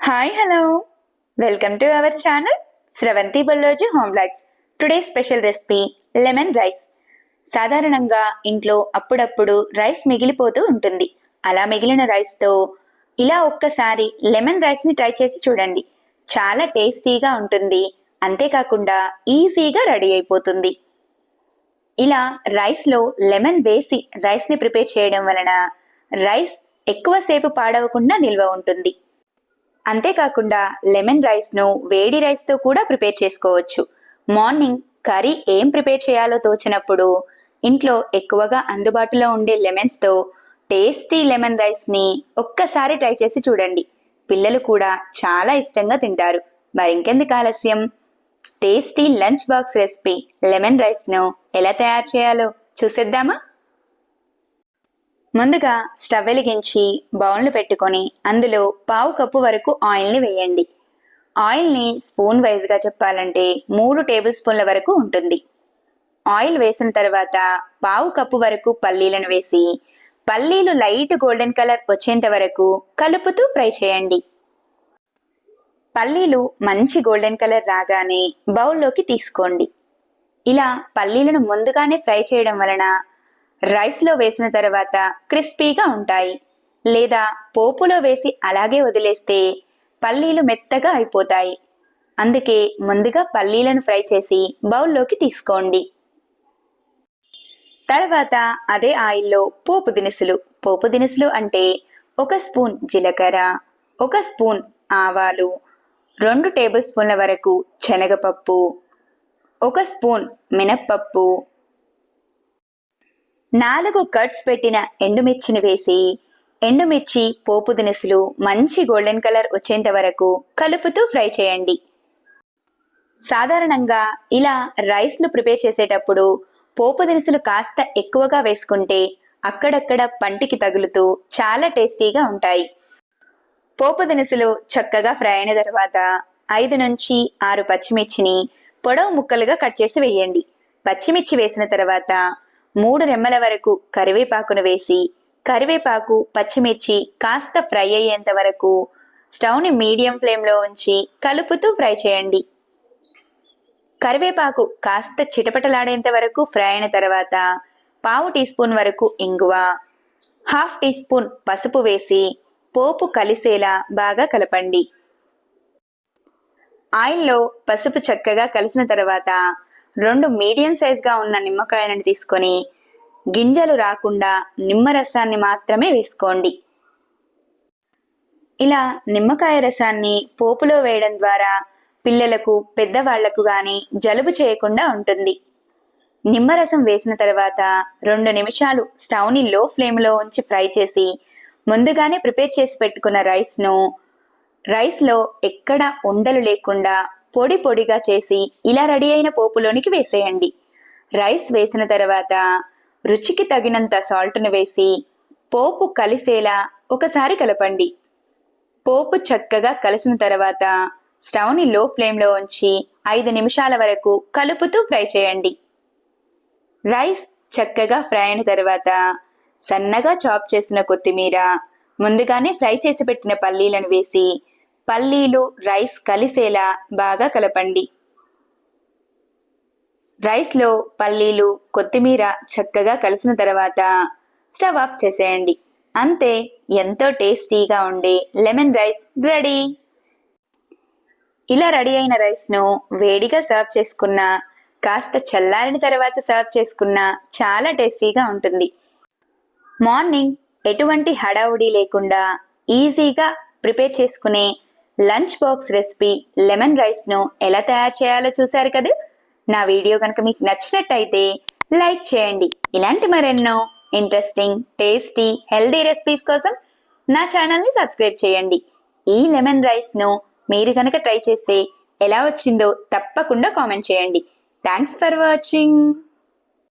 Hi hello welcome to our channel Sravanthi Bolloju home blogs today special recipe lemon rice సాధారణంగా ఇంట్లో అప్పుడప్పుడు rice మిగిలిపోతూ ఉంటుంది. అలా మిగిలిన రైస్తో ఇలా ఒక్కసారి లెమన్ రైస్ని ట్రై చేసి చూడండి. చాలా టేస్టీగా ఉంటుంది. అంతేకాకుండా ఈజీగా రెడీ అయిపోతుంది. ఇలా రైస్లో లెమన్ వేసి రైస్ని ప్రిపేర్ చేయడం వలన రైస్ ఎక్కువసేపు పాడవకుండా నిల్వ ఉంటుంది. అంతేకాకుండా లెమన్ రైస్ను వేడి రైస్తో కూడా ప్రిపేర్ చేసుకోవచ్చు. మార్నింగ్ కర్రీ ఏం ప్రిపేర్ చేయాలో తోచినప్పుడు ఇంట్లో ఎక్కువగా అందుబాటులో ఉండే లెమన్స్తో టేస్టీ లెమన్ రైస్ని ఒక్కసారి ట్రై చేసి చూడండి. పిల్లలు కూడా చాలా ఇష్టంగా తింటారు. మరి ఇంకెందుకు ఆలస్యం? Tasty lunch box recipe lemon రైస్ను ఎలా తయారు చేయాలో చూసేద్దామా? ముందుగా స్టవ్ వెలిగించి బౌల్ను పెట్టుకొని అందులో పావు కప్పు వరకు ఆయిల్ని వేయండి. ఆయిల్ని స్పూన్ వైజ్గా చెప్పాలంటే మూడు టేబుల్ స్పూన్ల వరకు ఉంటుంది. ఆయిల్ వేసిన తర్వాత పావు కప్పు వరకు పల్లీలను వేసి పల్లీలు లైట్ గోల్డెన్ కలర్ వచ్చేంత వరకు కలుపుతూ ఫ్రై చేయండి. పల్లీలు మంచి గోల్డెన్ కలర్ రాగానే బౌల్లోకి తీసుకోండి. ఇలా పల్లీలను ముందుగానే ఫ్రై చేయడం వలన రైస్లో వేసిన తర్వాత క్రిస్పీగా ఉంటాయి. లేదా పోపులో వేసి అలాగే వదిలేస్తే పల్లీలు మెత్తగా అయిపోతాయి. అందుకే ముందుగా పల్లీలను ఫ్రై చేసి బౌల్లోకి తీసుకోండి. తర్వాత అదే ఆయిల్లో పోపు దినుసులు. పోపు దినుసులు అంటే ఒక స్పూన్ జీలకర్ర ఒక స్పూన్ ఆవాలు రెండు టేబుల్ స్పూన్ల వరకు శనగపప్పు ఒక స్పూన్ మినప్పప్పు నాలుగు కట్స్ పెట్టిన ఎండుమిర్చిని వేసి ఎండుమిర్చి పోపు దినుసులు మంచి గోల్డెన్ కలర్ వచ్చేంత వరకు కలుపుతూ ఫ్రై చేయండి. సాధారణంగా ఇలా రైస్ను ప్రిపేర్ చేసేటప్పుడు పోపు దినుసులు కాస్త ఎక్కువగా వేసుకుంటే అక్కడక్కడ పంటికి తగులుతూ చాలా టేస్టీగా ఉంటాయి. పోపు దినుసులు చక్కగా ఫ్రై అయిన తర్వాత ఐదు నుంచి ఆరు పచ్చిమిర్చిని పొడవు ముక్కలుగా కట్ చేసి వేయండి. పచ్చిమిర్చి వేసిన తర్వాత మూడు రెమ్మల వరకు కరివేపాకును వేసి కరివేపాకు పచ్చిమిర్చి కాస్త ఫ్రై అయ్యేంత వరకు స్టవ్ని మీడియం ఫ్లేమ్లో ఉంచి కలుపుతూ ఫ్రై చేయండి. కరివేపాకు కాస్త చిటపటలాడేంత వరకు ఫ్రై అయిన తర్వాత పావు టీ స్పూన్ వరకు ఇంగువ హాఫ్ టీ స్పూన్ పసుపు వేసి పోపు కలిసేలా బాగా కలపండి. ఆయిల్లో పసుపు చక్కగా కలిసిన తర్వాత రెండు మీడియం సైజ్గా ఉన్న నిమ్మకాయలను తీసుకొని గింజలు రాకుండా నిమ్మరసాన్ని మాత్రమే వేసుకోండి. ఇలా నిమ్మకాయ రసాన్ని పోపులో వేయడం ద్వారా పిల్లలకు పెద్దవాళ్ళకు గాని జలుబు చేయకుండా ఉంటుంది. నిమ్మరసం వేసిన తర్వాత రెండు నిమిషాలు స్టవ్ని లో ఫ్లేమ్లో ఉంచి ఫ్రై చేసి ముందుగానే ప్రిపేర్ చేసి పెట్టుకున్న రైస్ను రైస్లో ఎక్కడ ఉండలు లేకుండా పొడి పొడిగా చేసి ఇలా రెడీ అయిన పోపులోనికి వేసేయండి. రైస్ వేసిన తర్వాత రుచికి తగినంత సాల్ట్ను వేసి పోపు కలిసేలా ఒకసారి కలపండి. పోపు చక్కగా కలిసిన తర్వాత స్టవ్ని లో ఫ్లేమ్లో ఉంచి ఐదు నిమిషాల వరకు కలుపుతూ ఫ్రై చేయండి. రైస్ చక్కగా ఫ్రై అయిన తర్వాత సన్నగా చాప్ చేసిన కొత్తిమీర ముందుగానే ఫ్రై చేసి పెట్టిన పల్లీలను వేసి పల్లీలు రైస్ కలిసేలా బాగా కలపండి. రైస్లో పల్లీలు కొత్తిమీర చక్కగా కలిసిన తర్వాత స్టవ్ ఆఫ్ చేసేయండి. అంతే ఎంతో టేస్టీగా ఉండే లెమన్ రైస్ రెడీ. ఇలా రెడీ అయిన రైస్ను వేడిగా సర్వ్ చేసుకున్న కాస్త చల్లారిన తర్వాత సర్వ్ చేసుకున్న చాలా టేస్టీగా ఉంటుంది. మార్నింగ్ ఎటువంటి హడావుడి లేకుండా ఈజీగా ప్రిపేర్ చేసుకునే లంచ్ బాక్స్ రెసిపీ లెమన్ రైస్ను ఎలా తయారు చేయాలో చూశారు కదా? నా వీడియో కనుక మీకు నచ్చినట్టయితే లైక్ చేయండి. ఇలాంటి మరెన్నో ఇంట్రెస్టింగ్ టేస్టీ హెల్దీ రెసిపీస్ కోసం నా ఛానల్ని సబ్స్క్రైబ్ చేయండి. ఈ లెమన్ రైస్ను మీరు కనుక ట్రై చేస్తే ఎలా వచ్చిందో తప్పకుండా కామెంట్ చేయండి. Thanks for watching